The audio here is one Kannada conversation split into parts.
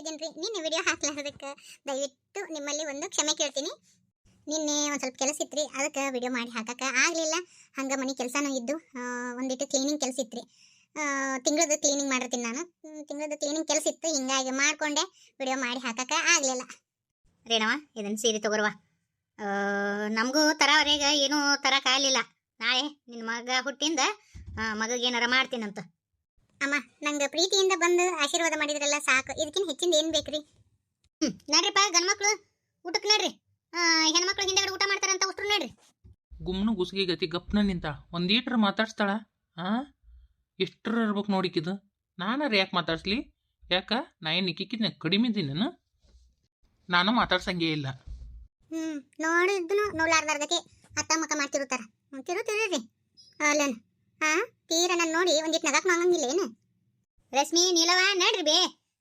ಆಗಿದ್ದೀನಿ ರೀ ನಿನ್ನೆ ವಿಡಿಯೋ ಹಾಕ್ಲಾರ್ದಕ್ಕೆ ದಯವಿಟ್ಟು ನಿಮ್ಮಲ್ಲಿ ಒಂದು ಕ್ಷಮೆ ಕೇಳ್ತೀನಿ. ನಿನ್ನೆ ಒಂದು ಸ್ವಲ್ಪ ಕೆಲಸ ಇತ್ತು ರೀ ಅದಕ್ಕೆ ವಿಡಿಯೋ ಮಾಡಿ ಹಾಕಕ್ಕೆ ಆಗಲಿಲ್ಲ. ಹಂಗೆ ಮನೆ ಕೆಲಸನೂ ಇದ್ದು ಒಂದಿಟ್ಟು ಕ್ಲೀನಿಂಗ್ ಕೆಲಸ ಇತ್ತು ರೀ ತಿಂಗಳದ ಕ್ಲೀನಿಂಗ್ ಮಾಡಿರ್ತೀನಿ ನಾನು. ತಿಂಗಳದ ಕ್ಲೀನಿಂಗ್ ಕೆಲಸ ಇತ್ತು, ಹಿಂಗಾಗಿ ಮಾಡ್ಕೊಂಡೆ. ವಿಡಿಯೋ ಮಾಡಿ ಹಾಕಕ್ಕೆ ಆಗಲಿಲ್ಲ. ರೇಣವ ಇದನ್ನು ಸೀರೆ ತಗೋರುವ ನಮಗೂ ತರವರೆಗೆ ಏನೂ ತರಕಾಗಲಿಲ್ಲ ನಾಳೆ ನಿನ್ನ ಮಗ ಹುಟ್ಟಿಂದ ಮಗಗೆ ಏನಾರ ಮಾಡ್ತೀನಂತ. ಅಮ್ಮ ನಂಗೆ ಪ್ರೀತಿಯಿಂದ ಬಂದು ಆಶೀರ್ವಾದ ಮಾಡಿದ್ರಲ್ಲ ಸಾಕು. ಇದಕ್ಕಿಂತ ಹೆಚ್ಚಿಂದ ಏನು ಬೇಕ್ರಿ? ಹ್ಮ್ ನಡ್ರಿಪ್ಪ ಗಂಡ್ಮಕ್ಳು ಊಟಕ್ಕೆ ನಡ್ರಿ. ಹೆಣ್ಮಕ್ಳು ಹಿಂದೆಗಡೆ ಊಟ ಮಾಡ್ತಾರಂತ ಉಷ್ಟ್ರು ನಡ್ರಿ. ಗುಮ್ನು ಗುಸ್ಗಿ ಗತಿ ಗಪ್ನ ನಿಂತಾಳ ಒಂದೀಟ್ರ ಮಾತಾಡ್ಸ್ತಾಳ? ಹಾಂ ಎಷ್ಟರ ಇರ್ಬೇಕು ನೋಡಿಕಿದು ನಾನಾರ ಯಾಕೆ ಮಾತಾಡ್ಸ್ಲಿ? ಯಾಕ? ನಾ ಏನು ನಿಕ್ಕಿಕ್ಕಿದ್ನ ಕಡಿಮೆ ಇದ್ದೀನಿ ನಾನು? ಮಾತಾಡ್ಸಂಗೇ ಇಲ್ಲ. ಹ್ಞೂ ನೋಡಿದ್ನು ನೋಡ್ಲಾರ್ದಾರ್ದಕ್ಕೆ ಅತ್ತ ಮಕ್ಕ ಮಾಡ್ತಿರುತ್ತಾರ. ತಿರುತ್ತಿರ್ರಿ ಅಲ್ಲನ್. ಹಾಂ ತೀರ ನಾನು ನೋಡಿ ಒಂದಿಟ್ಟು ನಗಕ್ಕೆ ಆಗಂಗಿಲ್ಲ ಏನು ರಶ್ಮಿ ನೀಲವ ನಡ್ರಿ ಬೇ.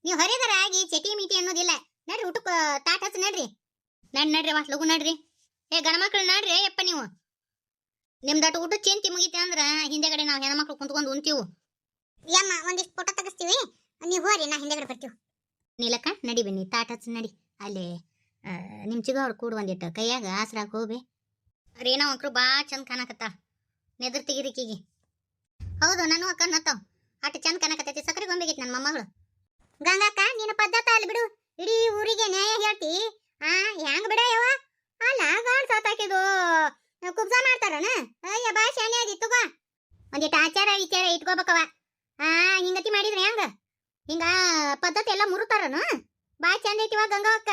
ನೀವು ಹರಿದರ ಆಗಿ ಚಟಿ ಮೀಟಿ ಅನ್ನೋದಿಲ್ಲ. ನಡ್ರಿ ಊಟಕ್ಕೆ ತಾಟ್ ಹಚ್ಚ ನಡ್ರಿ. ನಡ್ ನಡ್ರಿ ವಾ ಲಗು ನಡ್ರಿ. ಏ ಗಂಡ್ಮಕ್ಳು ನಡ್ರಿ ಯಪ್ಪ ನೀವು. ನಿಮ್ದಟ್ಟು ಊಟ ಚಿಂತಿ ಮುಗಿತೆ ಅಂದ್ರ ಹಿಂದೆಗಡೆ ನಾವು ಹೆಣ್ಮಕ್ಳು ಕುಂತ್ಕೊಂಡು ಉಣ್ತೀವು. ಯಮ್ಮ ಒಂದಿಷ್ಟು ಫೋಟೋ ತೆಗಿಸ್ತೀವಿ. ನೀವು ಹೋರಿ ನಾ ಹಿಂದೆಗಡೆ ಬರ್ತೀವಿ. ನೀಲಕ್ಕ ನಡಿ ಬನ್ನಿ ತಾಟ್ ಹಚ್ಚ ನಡಿ. ಅಲ್ಲಿ ನಿಮ್ಮ ಚಿಗ ಅವ್ರು ಕೂಡ ಒಂದಿಟ್ಟು ಕೈಯಾಗ ಆಸರಾಗ ಹೋಗಿ ರೇನಾ ಅಂಕರು ಬಾ ಚಂದ ಕಾಣಕತ್ತ. ನೆದ್ರ ತೆಗಿರಿಕಿಗೆ ಹೌದು ನಾನು ಅಕ್ಕ ನತ್ತಾವ್ ಅಟ್ ಚಂದ ಕನಕತೈತಿ ಸಕ್ಕರೆ ಗೊಂಬೆಗಿತ್ತು ನನ್ನ ಮೊಮ್ಮಗಳು. ಗಂಗಕ್ಕ, ನೀನು ಪದ್ಧತಿ ಅಲ್ಲಿ ಬಿಡು. ಇಡೀ ಊರಿಗೆ ನ್ಯಾಯ ಹೇಳ್ತಿ. ಆ, ಹೆಂಗ್ ಬಿಡ ಯವ ಅಲ್ಲ ಗಾಡ್ ಸಾತಾಕಿದು. ಕುಬ್ಜ ಮಾಡ್ತಾರನ? ಅಯ್ಯ ಬಾ ಶಾಣೆ ಆದಿತ್ತು ಬಾ ಒಂದಿಟ್ಟು ಆಚಾರ ವಿಚಾರ ಇಟ್ಕೋಬೇಕವ ಆ, ಹಿಂಗತಿ ಮಾಡಿದ್ರೆ ಹೆಂಗ? ಹಿಂಗ ಪದ್ಧತಿ ಎಲ್ಲ ಮುರುತಾರನು? ಬಾ ಚಂದ ಐತಿವ ಗಂಗಾ ಅಕ್ಕ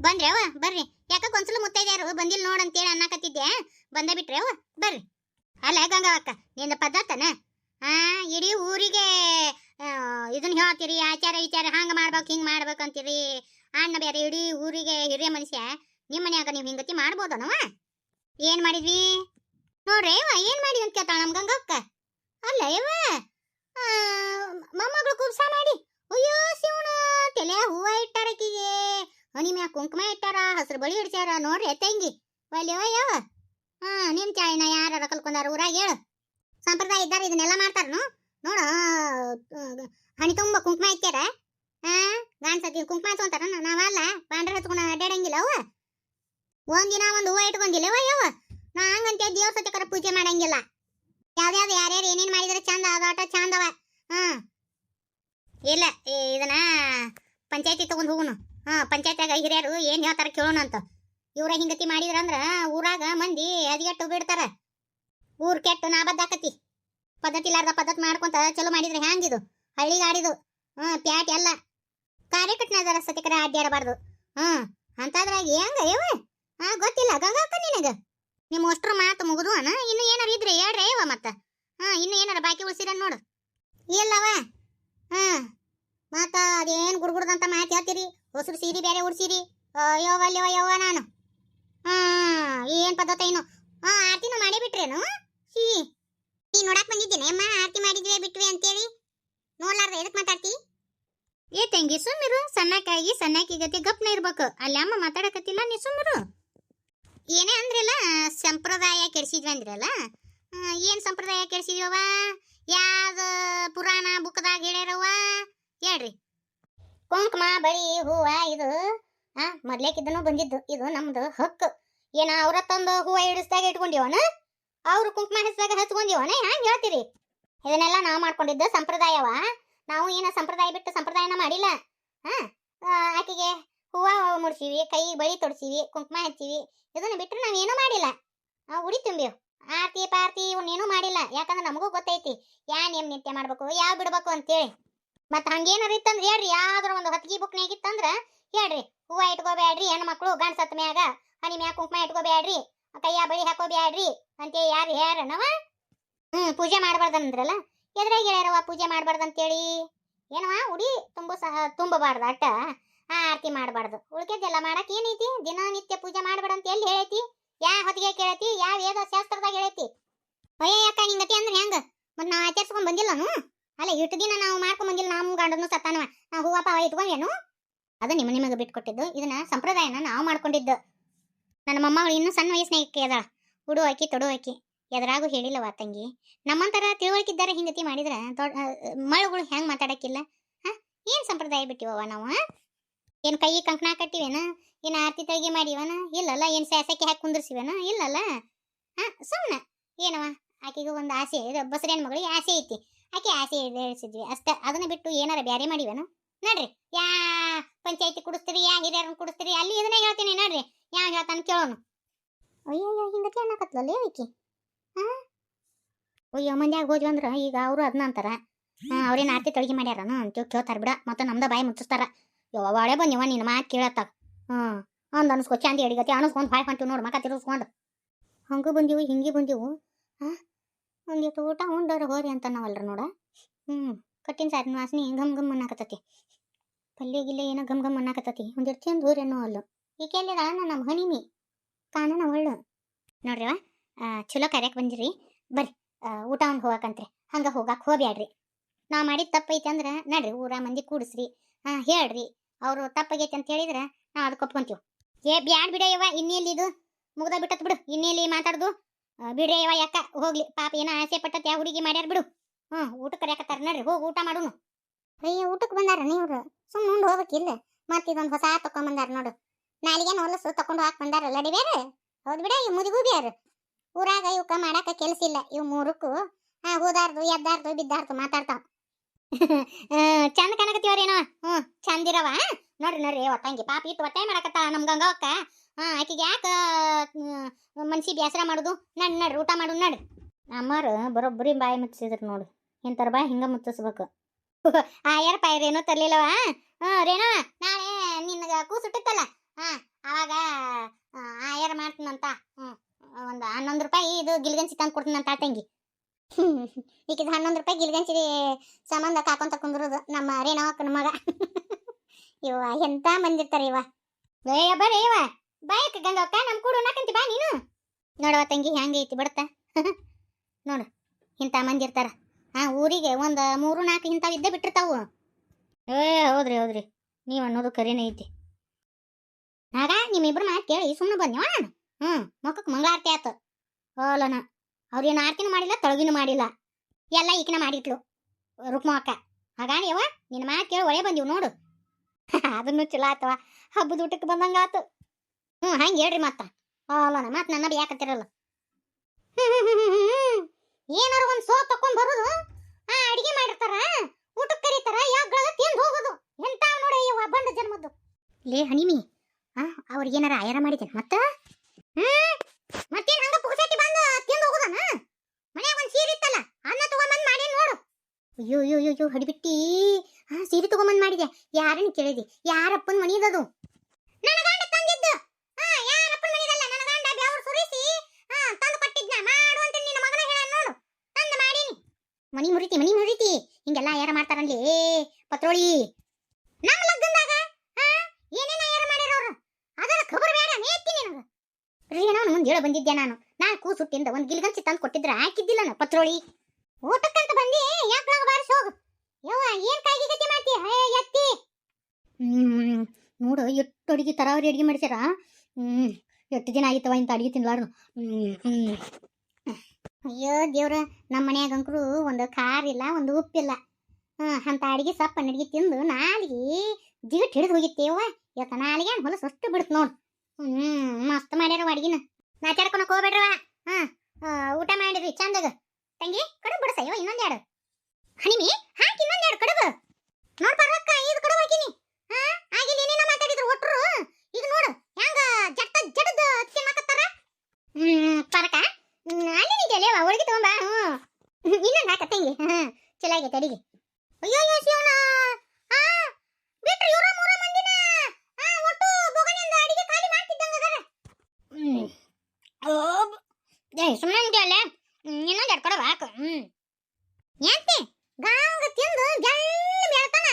ಬಂದ್ರಿ ಅವ ಬರ್ರಿ. ಯಾಕ ಒಂದ್ಸಲ ಮುತ್ತೈದ್ಯಾರು? ಬಂದಿಲ್ಲ ನೋಡಂತೇಳಿ ಅನ್ನಕತ್ತಿದ್ದೆ ಬಂದ ಬಿಟ್ರಿ ಅವ ಬರ್ರಿ. ಅಲ್ಲ ಗಂಗಾಕ್ಕ, ನಿಂದ ಪದ್ಧತನ? ಆ, ಇಡೀ ಊರಿಗೆ ಇದನ್ನ ಹೇಳ್ತೀರಿ, ಆಚಾರ ವಿಚಾರ ಹಂಗೆ ಮಾಡ್ಬೇಕು, ಹಿಂಗೆ ಮಾಡ್ಬೇಕು ಅಂತೀರಿ. ಅಣ್ಣ ಬೇರೆ ಇಡೀ ಊರಿಗೆ ಹಿರಿಯ ಮನುಷ್ಯ ನಿಮ್ಮ ಮನ್ಯಾಗ ನೀವು ಹಿಂಗತಿ ಮಾಡ್ಬೋದನವ? ಏನು ಮಾಡಿದ್ವಿ? ನೋಡ್ರಿ ಇವ ಏನ್ ಮಾಡಿ ಅಂತ ಕೇಳ್ತಾಳ ನಮ್ ಗಂಗಕ್ಕ? ಅಲ್ಲ ಇವ ಮೊಮ್ಮಗಳು ಕುಬ್ಸ ಮಾಡಿ. ಅಯ್ಯೋ ಶಿವಣ ತಲೆ ಹೂವ ಇಟ್ಟಾರ ಆಕಿಗೆ. ಮ್ಯಾಗ ಕುಂಕುಮ ಇಟ್ಟಾರ, ಹಸ್ರು ಬಳಿ ಇಡ್ಸ್ಯಾರ ನೋಡ್ರಿ ತಂಗಿ. ಒಲ್ಲೆವ ಯಾವ ಹಾ ನಿಮ್ಮ ಚಾಯಿನ ಯಾರ ಕಲ್ಕೊಂಡಾರ ಊರಾಗ ಹೇಳು. ಸಂಪ್ರದಾಯ ಇದ್ದಾರೆ, ಇದನ್ನೆಲ್ಲ ಮಾಡ್ತಾರನು? ನೋಡು ಹಣಿ ತುಂಬ ಕುಂಕುಮ ಇಕ್ಕ್ಯಾರ ಹಾ ಗಾಣಸತಿ ಕುಂಕುಮ ಹಚ್ಕೊಂತಾರ ನಾವಲ್ಲ ಪಾಂಡ್ರ ಹಚ್ಕೊಂಡ ಅಡ್ಡಾಡಂಗಿಲ್ಲ ಅವ ಒಂದಿನ ಒಂದು ಹೂವು ಇಟ್ಕೊಂದಿಲ್ಲ ಅವ ಯಾವ ನಾ ಹಂಗಂತ ದೇವ್ರ ಸತ್ಯಕರ ಪೂಜೆ ಮಾಡಂಗಿಲ್ಲ. ಯಾವ್ದ್ಯಾವ್ದು ಯಾರ್ಯಾರು ಏನೇನು ಮಾಡಿದ್ರೆ ಚಂದ ಅದಾಟ ಚಂದವ ಹಾ. ಇಲ್ಲ ಇದನ್ನ ಪಂಚಾಯತಿ ತಗೊಂಡು ಹೋಗುನು. ಹಾ, ಪಂಚಾಯತ್ಯಾಗ ಹಿರಿಯರು ಏನು ಹೇಳ್ತಾರ ಕೇಳೋಣ ಅಂತ ಇವ್ರ ಹಿಂಗತಿ ಮಾಡಿದ್ರಂದ್ರ ಊರಾಗ ಮಂದಿ ಅದಿಗೆಟ್ಟು ಬಿಡ್ತಾರ. ಊರ್ ಕೆಟ್ಟು ನಾ ಬದ್ದಾಕತಿ ಪದ್ಧತಿ ಇಲ್ಲಾರ್ದ ಪದ್ಧತಿ ಮಾಡ್ಕೊಂತ ಚಲೋ ಮಾಡಿದ್ರೆ ಹ್ಯಾಂಗಿದು? ಹಳ್ಳಿಗಾಡಿದು ಹ್ಮ್, ಪ್ಯಾಟ್ ಎಲ್ಲ. ಕಾರ್ಯಕಟ್ನಾದರ ಸತಿಕರ ಅಡ್ಡಾಡಬಾರ್ದು ಹ್ಮ್, ಅಂತಾದ್ರಾಗ ಹೆಂಗ ಇವ ಹಾ ಗೊತ್ತಿಲ್ಲ. ಗಂಗಾಕ್ಕ ನಿನಗ? ನಿಮ್ಮ ಅಷ್ಟ್ರ ಮಾತು ಮುಗಿದು ಅನ? ಇನ್ನು ಏನಾರ ಇದ್ರೆ ಹೇಳ್ರಿ ಯವ ಮತ್ತ. ಹಾ, ಇನ್ನು ಏನಾರ ಬಾಕಿ ಉಳಿಸಿರ ನೋಡು. ಇಲ್ಲವ ಹಾ. ಮತ್ತ ಅದೇನ್ ಗುಡ್ಗುಡ್ದಂತ ಮಾತು ಹೇಳ್ತೀರಿ? ಹೊಸರು ಸೀರೆ ಬೇರೆ ಉಡ್ಸಿರಿ? ಅಯ್ಯೋ ಅಲ್ಲೋ ಯವ್ವ ನಾನು. ಹಾಂ, ಏನ್ ಪದ್ಧತಿ ಏನು ಹಾ ಆರ್ತಿನೂ ಮಾಡೇ ಬಿಟ್ರೇನು ಸಿ ನೀ ನೋಡಕ್ ಬಂದಿದ್ದೀನಿ. ಅಮ್ಮ ಆರತಿ ಮಾಡಿದ್ವಿ ಬಿಟ್ವಿ ಅಂತೇಳಿ. ನೋಡ್ಲಾರ್ದ ಎದಕ್ ಮಾತಾಡ್ತಿ? ಏ ತಂಗಿ ಸುಮ್ಮಿರು ಸಣ್ಣಕ್ಕಾಗಿ ಸಣ್ಣಕ್ಕಿ ಗತಿ ಗಪ್ನ ಇರ್ಬೇಕು. ಅಲ್ಲಿ ಅಮ್ಮ ಮಾತಾಡಕತ್ತಿಲ್ಲ ನೀ ಸುಮ್ಮಿರು ಏನೇ ಅಂದ್ರಲ್ಲ ಸಂಪ್ರದಾಯ ಕೆಡಿಸಿದ್ವಿ ಅಂದ್ರಲ್ಲ? ಏನು ಏನ್ ಸಂಪ್ರದಾಯ ಕೆಡಿಸಿದ್ವವ ಯಾವ್ದ ಪುರಾಣ ಬುಕ್ದಾಗ ಹೇಳ್ಯಾರವ ಹೇಳ್ರಿ. ಕುಂಕುಮ ಬಳಿ ಹೂವ ಇದು ಆ ಮೊದ್ಲೇಕಿದ್ದನು ಬಂದಿದ್ದು. ಇದು ನಮ್ಮದು ಹಕ್ಕು. ಏನ ಅವ್ರ ತಂದು ಹೂವ ಇಡಿಸ್ದಾಗ ಇಟ್ಕೊಂಡಿವನ? ಅವ್ರು ಕುಂಕುಮ ಹಚ್ಚಿದಾಗ ಹಚ್ಕೊಂಡಿವನ? ಹ್ಯಾಂಗ ಹೇಳ್ತೀರಿ? ಇದನ್ನೆಲ್ಲ ನಾವು ಮಾಡ್ಕೊಂಡಿದ್ದ ಸಂಪ್ರದಾಯವ. ನಾವು ಏನ ಸಂಪ್ರದಾಯ ಬಿಟ್ಟು ಸಂಪ್ರದಾಯನ ಮಾಡಿಲ್ಲ. ಹಾ? ಆಕೆಗೆ ಹೂವ ಮುಡ್ಸಿವಿ, ಕೈ ಬಳಿ ತೊಡ್ಸಿವಿ, ಕುಂಕುಮ ಹಚ್ಚಿವಿ. ಇದನ್ನ ಬಿಟ್ಟರೆ ನಾವೇನು ಮಾಡಿಲ್ಲ. ಉಡಿ ತುಂಬಿವು ಆರ್ತಿ ಪಾರ್ತಿ ಇವನ್ನೇನು ಮಾಡಿಲ್ಲ. ಯಾಕಂದ್ರೆ ನಮಗೂ ಗೊತ್ತೈತಿ. ಯಾ ನೇಮ್ ನಿತ್ಯ ಮಾಡ್ಬೇಕು ಯಾವ ಬಿಡ್ಬೇಕು ಅಂತೇಳಿ. ಮತ್ತೆ ಹಂಗೇನಾರ ಇತ್ತಂದ್ರೆ ಹೇಳ್ರಿ. ಯಾವ್ದಾರ ಒಂದು ಹೊತ್ತಿಗೆ ಬುಕ್ನಾಗಿತ್ತಂದ್ರೆ ಹೇಳ್ರಿ. ಹೂವ ಇಟ್ಕೋಬೇಡ್ರಿ, ಹೆಣ್ಮಕ್ಳು ಗಂಡ ಸತ್ತ ಮ್ಯಾಗ ಹನಿ ಮ್ಯಾಗ ಕುಂಕುಮ ಇಟ್ಕೋಬೇಡ್ರಿ ಕೈಯ ಬಳಿ ಹಾಕೋಬ್ಯಾಡ್ರಿ ಅಂತೇಳಿ ಯಾರು ಹೇಳ್ಯಾರನವ ಹ್ಮ್, ಪೂಜೆ ಮಾಡ್ಬಾರ್ದಂದ್ರಲ್ಲ? ಎದ್ರಾಗ ಹೇಳ್ಯಾರವ ಪೂಜೆ ಮಾಡಬಾರ್ದಂತೇಳಿ? ಏನವ ಉಡಿ ತುಂಬು ಸಹ, ತುಂಬಬಾರ್ದು ಅಟ್ಟ. ಆ ಆರತಿ ಮಾಡಬಾರ್ದು. ಉಳ್ಕೆದೆಲ್ಲ ಮಾಡಕ್ಕೆ ಏನೈತಿ? ದಿನನಿತ್ಯ ಪೂಜೆ ಮಾಡಬೇಡ ಅಂತ ಎಲ್ಲಿ ಹೇಳೈತಿ. ಯಾ ಹೊತ್ತಿಗೆ ಕೇಳೈತಿ ಯಾವ ವೇದ ಶಾಸ್ತ್ರದಾಗ ಹೇಳೈತಿ. ಅಯ್ಯ ಅಕ್ಕ ಹಿಂಗತಿ ಅಂದ್ರೆ ಹೆಂಗ? ಮತ್ ನಾವು ಆಚರಿಸ್ಕೊಂಡ್ ಬಂದಿಲ್ಲನು ಅಲ್ಲ ಇಟ್ಟು ದಿನ ನಾವು ಮಾಡ್ಕೊಂಡ್ ಬಂದಿಲ್ಲ ನಮ್ಮ ಗಂಡನು ಸತ್ತಾನವ. ನಾವು ಹೂವಪ್ಪ ಇಟ್ಕೊಂಡೇನು ಅದು ನಿಮ್ಮ ನಿಮಗೆ ಬಿಟ್ಕೊಟ್ಟಿದ್ದು. ಇದನ್ನ ಸಂಪ್ರದಾಯನ ನಾವು ಮಾಡ್ಕೊಂಡಿದ್ದು. ನನ್ನ ಮೊಮ್ಮಗಳು ಇನ್ನೂ ಸಣ್ಣ ವಯಸ್ಸಿನ ಅದಾಳ. ಉಡು ಹಾಕಿ ತೊಡು ಹಾಕಿ ಎದುರಾಗೂ ಹೇಳಿಲ್ಲವ ತಂಗಿ. ನಮ್ಮಂತರ ತಿಳುವಳಿಕಿದ್ದಾರೆ ಹಿಂಗತಿ ಮಾಡಿದ್ರೆ ದೊಡ್ಡ ಮಳುಗಳು ಹೆಂಗೆ ಮಾತಾಡಕ್ಕಿಲ್ಲ? ಹಾಂ? ಏನು ಸಂಪ್ರದಾಯ ಬಿಟ್ಟಿವವ ನಾವು ಏನು ಕೈ ಕಂಕಣ ಕಟ್ಟಿವೇನ? ಏನು ಆರತಿ ತಳಿಗೆ ಮಾಡಿವನ? ಇಲ್ಲಲ್ಲ, ಏನು ಸ್ಯಾಸಕ್ಕೆ ಹಾಕಿ ಕುಂದ್ರಸಿವೇನ? ಇಲ್ಲಲ್ಲ, ಹಾಂ? ಸುಮ್ಮನೆ ಏನವ ಆಕೆಗೂ ಒಂದು ಆಸೆ ಬಸರೇನ್ ಮಗಳಿಗೆ ಆಸೆ ಐತಿ. ಆಕೆ ಆಸೆ ಈಡೇರಿಸಿದ್ವಿ ಅಷ್ಟ. ಅದನ್ನ ಬಿಟ್ಟು ಏನಾರ ಬ್ಯಾರೆ ಮಾಡಿವೇನ? ನೋಡ್ರಿ, ಯಾ ಪಂಚಾಯತಿ ಕುಡಿಸ್ತೀರಿ, ಯಾ ಹಿರಿಯರನ್ನ ಕುಡಿಸ್ತೀರಿ, ಅಲ್ಲಿ ಇದನ್ನೇ ಹೇಳ್ತೀನಿ ನೋಡ್ರಿ. ಯಾ ಹೇಳ್ತಾನ ಕೇಳೋನು. ಅಯ್ಯೋ ಹಿಂಗತಿ ಅನ್ನಕತ್ಲಲ್ಲ ಈಕಿ ಹಾ ಅಯ್ಯೋ, ಮಂದ್ಯಾಗ ಹೋದ್ವಿ ಅಂದ್ರೆ ಈಗ ಅವರು ಅದನ್ನ ಅಂತಾರ. ಅವ್ರೇನು ಆರ್ತಿ ತೊಳಗಿ ಮಾಡ್ಯಾರನು ಅಂತ ಕೇಳ್ತಾರ ಬಿಡ, ಮತ್ತೆ ನಮ್ದ ಬಾಯಿ ಮುಚ್ಚಿಸ್ತಾರ. ಯೋ ಒಳೆ ಬಂದಿವ ನಿನ್ನ ಮಾತು ಕೇಳತ್ತಾಗ ಹಾಂ, ಅಂದ್ ಅನ್ಸ್ಕೊ, ಚಂದ ಎಡಿಗತಿ ಅನಿಸ್ಕೊಂಡು ಬಾಯ್ ಹೊಂಟಿವ್ ನೋಡು, ಮಕ ತಿರುಗಿಸ್ಕೊಂಡು ಹಂಗೆ ಬಂದಿವು, ಹಿಂಗೆ ಬಂದಿವು. ಹಾಂ ಒಂದಿಟ್ಟು ಊಟ ಉಂಡವ್ರ ಹೋರಿ ಅಂತ ನಾವಲ್ರ ನೋಡ. ಹ್ಞೂ ಕಟ್ಟಿನ ಸಾರಿನ ವಾಸನೆ ಗಮ್ ಗಮ್ ಅನ್ನಕತ್ತತಿ. ಪಲ್ಯ ಗಿಲ್ಲೆ ಏನೋ ಗಮ್ ಗಮ್ ಅನ್ನಕತ್ತತಿ. ಚಂದ ಹೋರಿ ಅನ್ನೋ ಅಲ್ಲು. ಈಕೆ ಎಲ್ಲಿದಾಳ ನಮ್ಮ ಹಣಿಮಿ. ಕಾಣನ ಒಳ್ಳು ನೋಡ್ರಿವ ಚಲೋ ಕರ್ಯಾಕ್ ಬಂದಿರಿ. ಬರ್ರಿ ಊಟ ಒಂದು ಹೋಗಕಂತ್ರಿ. ಹಂಗ ಹೋಗಾಕ್ ಹೋಗ್ಯಾಡ್ರಿ ನಾ ಮಾಡಿದ ತಪ್ಪೈತಿ ಅಂದ್ರ, ನಡ್ರಿ, ಊರ ಮಂದಿ ಕೂಡಿಸ್ರಿ. ಹಾ, ಹೇಳ್ರಿ. ಅವ್ರು ತಪ್ಪಾಗೈತಿ ಅಂತ ಹೇಳಿದ್ರ, ನಾ ಅದಕ್ಕೆ ಏ, ಬ್ಯಾಡ್ ಬಿಡ ಇನ್ನೆಲ್ಲಿ ಇದು? ಮುಗ್ದ ಬಿಟ್ಟತ್ ಬಿಡು, ಇನ್ನೆಲ್ಲಿ ಮಾತಾಡ್ದು? ಬಿಡ್ರಿ ಯಾಕ ಹೋಗ್ಲಿ. ಪಾಪ ಏನೋ ಆಸೆ ಪಟ್ಟತ್ ಯಾವ ಹುಡುಗಿ ಮಾಡ್ಯಾರ ಬಿಡು. ಹ್ಮ್ ಊಟಕ್ಕೆ ಕರ್ಯಾಕತ್ತಾರ. ನಡ್ರಿ, ಹೋಗಿ ಊಟ ಮಾಡುನು. ಅಯ್ಯ ಊಟಕ್ಕೆ ಬಂದಾರ ನೀವ್ರು? ಸುಮ್ಮನೆ ಉಂಡು ಹೋಗ್ಬೇಕಿಲ್ಲ ಮತ್ತೆ ಇದೊಂದು ಹೊಸ ತಕೊಂಬಂದಾರ ನೋಡು. ನಾಲಿಗೆ ಹೊಲಸು ತಕೊಂಡು ಹಾಕಿ ಬಂದಾರ ಲಡಿ ಬೇರೆ. ಹೌದು ಬಿಡ, ಇವು ಮುದಿಗೂ ಬೇರೆ ಊರಾಗ ಇವಕ್ಕ ಮಾಡಾಕ ಕೆಲಸ ಇಲ್ಲ. ಇವು ಮೂರಕ್ಕೂ, ಹಾ, ಹೋದಾರ್ದು, ಎದ್ದಾರ್ದು, ಬಿದ್ದಾರ್ದು ಮಾತಾಡ್ತಾವ. ಚಂದ ಕಾಣಕತ್ತೀವ್ರೇನೋ ಹ್ಞೂ ಚಂದಿರವ ನೋಡ್ರಿ ನೋಡ್ರಿ ಒಟ್ಟಂಗಿ ಪಾಪ ಇಟ್ಟು ಒತ್ತಾಯ ಮಾಡಕತ್ತ ನಮ್ಮ ಗಂಗವಕ್ಕ ಹಾ, ಆಕಿಗೆ ಯಾಕೆ ಮನ್ಸಿ ಬೇಸರ ಮಾಡುದು? ನಡ್ ನಡ್ರಿ ಊಟ ಮಾಡು ನಡ್ರಿ ಅಮ್ಮಾರು ಬರೋಬ್ಬರಿ ಬಾಯಿ ಮುಚ್ಚಿದ್ರು ನೋಡು. ಇಂತರ ಬಾಯಿ ಹಿಂಗೆ ಮುಚ್ಚಿಸ್ಬೇಕು. ಆಯರ್ ಪಾಯ್ ರೇಣು ತರ್ಲಿಲ್ಲವ? ಹ್ಞೂ ರೇಣು ನಾಳೆ ನಿನಗ ಕೂಸುಟ್ಟಿತ್ತಲ್ಲ ಹಾಂ ಅವಾಗ ಆ, ಆಯರ್ ಮಾಡ್ತೀನಂತ? ಒಂದು ಒಂದ್ ಹನ್ನೊಂದು ರೂಪಾಯಿ ಇದು ಗಿಲ್ಗನ್ಸಿ ತಂದು ಕೊಡ್ತೀನಂತ ತಂಗಿ. ಈಕಿದ ಹನ್ನೊಂದು ರೂಪಾಯಿ ಗಿಲ್ಗಂಚಿ ಸಂಬಂಧ ಕಾಕೊಂತ ಕುಂದ್ರದು ನಮ್ಮ ಅಕ್ಕನ ಮಗ. ಇವ ಎಂತ ಬಂದಿರ್ತಾರೆ ಇವ ಬೇಯ ಬರ್ರಿ ಇವ ಬಾಯಕ್ ಗಂಗಕ್ಕ ನಮ್ಮ ಕೂಡ ನಾಕಂತಿ ಬಾ ನೀನು. ನೋಡವ ತಂಗಿ ಹೆಂಗೈತಿ ಬಿಡತ್ತ? ನೋಡು ಇಂಥ ಮಂದಿ ಇರ್ತಾರ ಹಾ, ಊರಿಗೆ ಒಂದು ಮೂರು ನಾಲ್ಕು ಇಂಥವ್ ಇದ್ದೇ ಬಿಟ್ಟಿರ್ತಾವು. ಏ, ಹೌದ್ರಿ ಹೌದ್ರಿ. ನೀವ್ ಅನ್ನೋದು ಕರಿನೇ ಐತಿ. ಆಗ ನಿಮ್ಮಿಬ್ರು ಮಾತು ಕೇಳಿ ಸುಮ್ಮನೆ ಬಂದ್ಯವ ನಾನು? ಹ್ಮ್ ಮುಖಕ್ಕೆ ಮಂಗಳಾರತಿ ಆತು. ಓಲನ ಅವ್ರೇನು ಆರ್ತಿನೂ ಮಾಡಿಲ್ಲ, ತೊಳಗಿನೂ ಮಾಡಿಲ್ಲ. ಎಲ್ಲ ಈಕಿನ ಮಾಡಿಟ್ಲು ರುಕ್ಮಕ್ಕ ಹಾಗಾಗಿ ಯವ ನಿನ್ನ ಮಾತು ಕೇಳಿ ಒಳ್ಳೆ ಬಂದಿವ್ ನೋಡು. ಅದನ್ನು ಚಲೋ ಆತವ ಹಬ್ಬದ ಊಟಕ್ಕೆ ಬಂದಂಗ ಆತು. ಹ್ಮ್, ಹಂಗೆ ಹೇಳ್ರಿ ಮತ್ತ. ಓಲನ ಮತ್ತೆ ನನ್ನ ಬಿಯಾಕತ್ತಿರಲ್ಲ ಏನಾರು ಒಂದ್ ಸೋ ತಕೊಂಡ್ ಬರೋದು? ಆ ಅಡಿಗೆ ಮಾಡಿರ್ತಾರ ಊಟಕ್ಕೆ ಕರೀತಾರ ಯಾಗ್ಗಳ ತಿಂದು ಹೋಗೋದು? ಎಂತ ನೋಡಿ ಇವ ಬಂದ ಜನ್ಮದ್ದು? ಲೇ ಹಣಿಮಿ ಆ, ಅವ್ರಿಗೆ ಏನಾರ ಆಯಾರ ಮಾಡಿದೆ ಮತ್ತ? ಹ್ಮ್, ಮತ್ತೇನ್ ಹಂಗ ಪುಕ್ಸಟ್ಟಿ ಬಂದ ತಿಂದು ಹೋಗೋದನ? ಮನ್ಯಾಗ ಒಂದ್ ಸೀರೆ ಇತ್ತಲ್ಲ ಅನ್ನ ತಗೊಂಬಂದ್ ಮಾಡಿ ನೋಡು. ಅಯ್ಯೋ ಅಯ್ಯೋ ಅಯ್ಯೋ ಹಡಿಬಿಟ್ಟಿ. ಹಾ ಸೀರೆ ತಗೊಂಬಂದ್ ಮಾಡಿದೆ ಯಾರನ್ನ ಕೇಳಿದಿ? ಯಾರಪ್ಪನ ಮನಿದದು ನನ್ನ ಗಂಡ ತಂದಿದ್ದು ಹಾ ಯಾರಪ್ಪನ ಮನಿದಲ್ಲ ನನ್ನ ಗಂಡ ಬೆವರು ಸುರಿಸಿ ಹಾ ತಂದು ಕೊಟ್ಟಿದ್ನ ಮಾಡು ಅಂತ ನಿನ್ನ ಮಗನ ಹೇಳ ನೋಡು ತಂದು ಮಾಡೀನಿ ಮನಿ ಮುರಿತಿ ಮನಿ ಮುರಿತಿ. ಹಿಂಗೆಲ್ಲ ಯಾರ ಮಾಡ್ತಾರನ್ಲಿ ಪತ್ರೋಳಿ. ನಮ್ಮ ಲಗ್ನದಾಗ ಏನೇನ ಯಾರ ಮಾಡ್ಯಾರ ಅದರ ಖಬರ್ ಬೇಡ ನೇತಿ ನಿನಗ. ರೀ ನಾನು ಮುಂದೆ ಹೇಳ ಬಂದಿದ್ದೆ ನಾನು? ನಾನು ಕೂಸುಟ್ಟಿಂದ ಒಂದು ಗಿಲ್ಗಂಚಿ ತಂದು ಕೊಟ್ಟಿದ್ರೆ ಹಾಕಿದ್ದಿಲ್ಲ ನಾನು, ಪತ್ರೋಳಿ. ಊಟಕ್ಕಂತ ಬಂದಿ, ಯಾಕೆ ಬಾರಿಸ್ ಹೋಗು? ಯವ್ವ, ಏನ್ ಕಾಯಿಗೆ ಗತಿ ಮಾಡ್ತಿ? ಹೇ ಎತ್ತಿ. ನೋಡು, ಎಷ್ಟು ಅಡುಗೆ ತರಾವರಿ ಅಡಿಗೆ ಮಾಡಿಸ್ಯಾರ? ಎಷ್ಟು ದಿನ ಆಗಿತ್ತವ ಇಂಥ ಅಡಿಗೆ ತಿನ್ಲಾರ್ದು? ಹ್ಞೂ ಅಯ್ಯೋ ದೇವ್ರ, ನಮ್ಮ ಮನ್ಯಾಗ ಅಂಕರು ಒಂದು ಖಾರ ಇಲ್ಲ, ಒಂದು ಉಪ್ಪಿಲ್ಲ ಹ್ಮ್ ಅಂತ ಅಡಿಗೆ ಸೊಪ್ಪ ಅಡಿಗೆ ತಿಂದು ನಾಲಿಗೆ ಜಿಗಟ್ ಹಿಡಿದು ಹೋಗಿತ್ತೇವ ಇವತ್ತ ನಾಲಿಗೆ ಹೊಲಸು ಅಷ್ಟು ಬಿಡ್ತು ನೋಡು. ಹ್ಞೂ ಮಸ್ತ್ ಮಾಡ್ಯಾರ ಅಡಿಗೆನ. ನಾಚಾಡ್ಕೊಳಕ್ ಹೋಗ್ಬೇಡ್ರವ ಹಾಂ ಊಟ ಮಾಡಿದ್ರಿ ಚಂದಾಗ. ತಂಗಿ, ಕಡುಬು ಬಿಡಸಯ್ಯೋ ಇನ್ನೊಂದು ಎರಡು. ಹಾಕಿ ಇನ್ನೊಂದೆರಡು ಕಡುಬು ನೋಡ್ ಪರ್ವಕ್ಕ ಇದು ಕಡುಬು ಹಾಕಿನಿ ಹಾ ಆಗಿಲ್ಲ ಏನೇನೋ ಮಾತಾಡಿದ್ರು ಒಟ್ರು ಈಗ ನೋಡು ಹೆಂಗ ಜಟ್ಟ ಜಡದ ತಿನ್ನಕತ್ತಾರ ಹ್ಮ್ ಪರಕ ಹ್ಮ್, ಅಲ್ಲಿ ನಿಂತಲ್ಲ ಒಳಗೆ ತಗೊಂಬ ಹ್ಮ್ ಇನ್ನೊಂದು ಹಾಕ ತಂಗಿ ಹ್ಮ್ ಚಲೋ ತಡಿಗೆ. ಅಯ್ಯೋ ಆ, ಬಿಟ್ರು ಮೂರ ಒಟ್ಟು ಅಡಿಗೆ ಖಾಲಿ ಮಾಡ್ತಿದ್ದಂಗ ಅದರ. ಏ ಸುಮ್ಮನೆ ಇನ್ನೊಂದು ಎರಡು ಕೊಡವ, ಹಾಕು. ಹ್ಮ್. ಎಂತೆ ಗಾಂಗ ತಿಂದು ಜಲ್ಲ ಬೆಳ್ತಾನ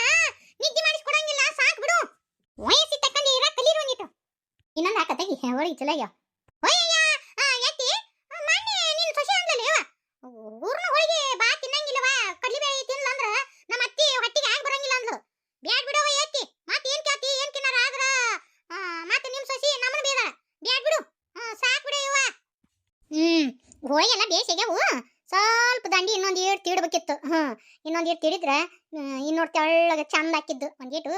ನಿದ್ದೆ ಸಾಕು ಬಿಡು. ವಯಸ್ಸಿ ತಕ್ಕಂಗೆ ಇರ ಕಲೀರು ಒಂದಿಟ್ಟು. ಇನ್ನೊಂದು ಹಾಕ, ತೆಗಿ. ಚಲೋ ಆಗ್ಯಾವ ಒಯ್ಯಯ್ಯ ಆ, ಎತ್ತಿ ಆ, ಮೊನ್ನೆ ನಿನ್ ಸೊಸೆ ಅಂದ್ಲಲ್ಲ ಯವ್ವ ಊರ್ನ ಹೋಳಿಗೆ ಬಾ ತಿನ್ನಂಗಿಲ್ಲವ ಕಡ್ಲಿಬೇಳೆ ತಿನ್ಲ ಅಂದ್ರ ನಮ್ಮ ಅತ್ತಿ ಹೊಟ್ಟಿಗೆ ಆಗ್ ಬರಂಗಿಲ್ಲ ಅಂದ್ಲು ಬ್ಯಾಡ್ ಬಿಡವ ಎತ್ತಿ ಮತ್ ಏನ್ ಕೇಳ್ತಿ ಏನ್ ತಿನ್ನಾರ ಆದ್ರ ಆ, ಮತ್ ನಿಮ್ ಸೊಸಿ ನಮ್ಮನ್ನ ಎಲ್ಲ ಬೇಸಿಗೆವು ಸ್ವಲ್ಪ ದಂಡಿ ಇನ್ನೊಂದು ಏಟ್ ತೀಡ್ಬೇಕಿತ್ತು ಹ್ಞೂ. ಇನ್ನೊಂದು ಏಟ್ ತೀಡಿದ್ರೆ ಇನ್ನೊಂದು ತೆಳ್ಳಗೆ ಚಂದ ಹಾಕಿದ್ದು. ಒಂದೀಟು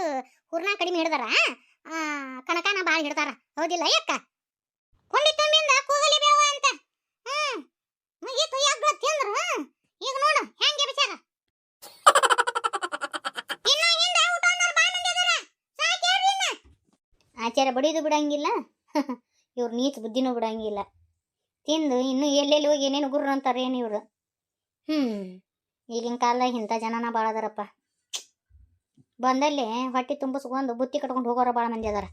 ಹುರ್ನ ಕಡಿಮೆ ಹಿಡ್ದಾರ ಆ, ಕಣಕನ ಭಾಳ ಹಿಡ್ದಾರ. ಹೌದಿಲ್ಲ ಯಾಕ ಕೊಂಡಿ ತುಂಬಿಂದ ಕೂಗಲಿ ಬೇವ ಅಂತ. ಹ್ಞೂ. ಮುಗೀತು ಯಾಕ ತಿಂದ್ರು? ಈಗ ನೋಡು ಹೆಂಗೆ ಬಿಚಾರ ಮಂದಿ. ಆಚಾರ ಬಡಿದು ಬಿಡಂಗಿಲ್ಲ. ಇವ್ರು ನೀಚ ಬುದ್ಧಿನೂ ಬಿಡಂಗಿಲ್ಲ. ತಿಂದು ಇನ್ನು ಎಲ್ಲೆಲ್ಲಿ ಹೋಗಿ ಏನೇನು ಗುರು ಅಂತಾರೆ ಏನು ಇವರು? ಹ್ಮ್. ಈಗಿನ ಕಾಲ ಇಂಥ ಜನನ ಭಾಳ ಅದಾರಪ್ಪ ಬಂದಲ್ಲಿ ಹೊಟ್ಟೆ ತುಂಬಿಸ್ಕೊಂಡು ಬುತ್ತಿ ಕಟ್ಕೊಂಡು ಹೋಗೋರ ಭಾಳ ಮಂದಿ ಅದಾರ.